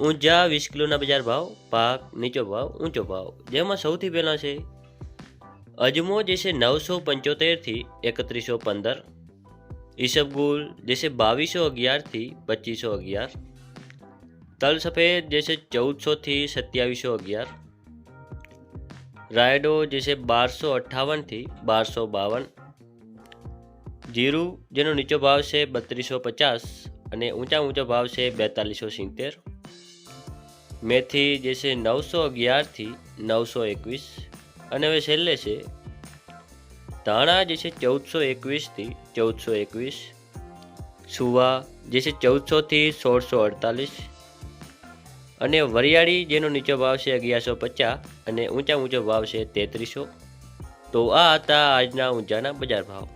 ઊંઝા વીસ કિલોના બજાર ભાવ, પાક, નીચો ભાવ, ઊંચો ભાવ. જેમાં સૌથી પહેલાં છે અજમો, જે છે નવસો પંચોતેરથી એકત્રીસો પંદર. ઈસબગુલ જે છે બાવીસો અગિયારથી પચીસો અગિયાર. તલ સફેદ, જે છે ચૌદસોથી સત્યાવીસો અગિયાર. રાયડો, જે છે બારસો અઠ્ઠાવનથી બારસો બાવન. જીરું, જેનો નીચો ભાવ છે બત્રીસો પચાસ અને ઊંચા ઊંચો ભાવ છે બેતાલીસો સિત્તેર. મેથી જે છે નવસો અગિયારથી નવસો એકવીસ અને હવે છેલ્લે છે ધાણા જે છે ચૌદસો એકવીસથી ચૌદસો એકવીસ, સુવા જે છે ચૌદસોથી સોળસો અડતાલીસ અને વરિયાળી જેનો નીચો ભાવ છે અગિયારસો પચાસ અને ઊંચા ઊંચો ભાવ છે તેત્રીસો. તો આ હતા આજના ઊંચાના બજાર ભાવ.